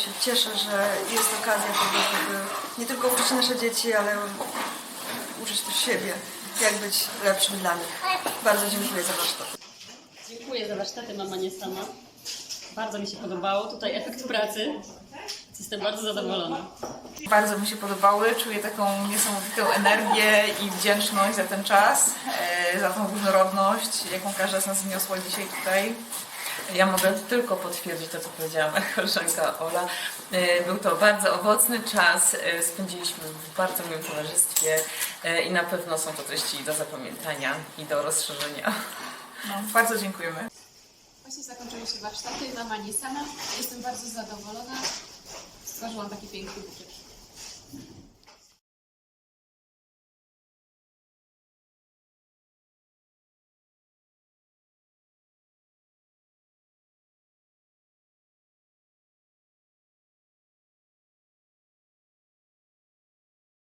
się cieszę, że jest okazja tego, żeby nie tylko uczyć nasze dzieci, ale uczyć też siebie, jak być lepszym dla nich. Bardzo dziękuję za warsztat. Dziękuję za warsztaty Mama Nie Sama. Bardzo mi się podobało. Tutaj efekt pracy. Jestem bardzo zadowolona. Bardzo mi się podobały, czuję taką niesamowitą energię i wdzięczność za ten czas, e, za tą różnorodność, jaką każda z nas wniosła dzisiaj tutaj. Ja mogę tylko potwierdzić to, co powiedziała moja koleżanka Ola. E, Był to bardzo owocny czas, e, spędziliśmy w bardzo miłym towarzystwie e, i na pewno są to treści do zapamiętania i do rozszerzenia. No, bardzo dziękujemy. Właśnie zakończyły się warsztaty, mama nie sama. Jestem bardzo zadowolona. Stworzyłam taki piękny bukiet.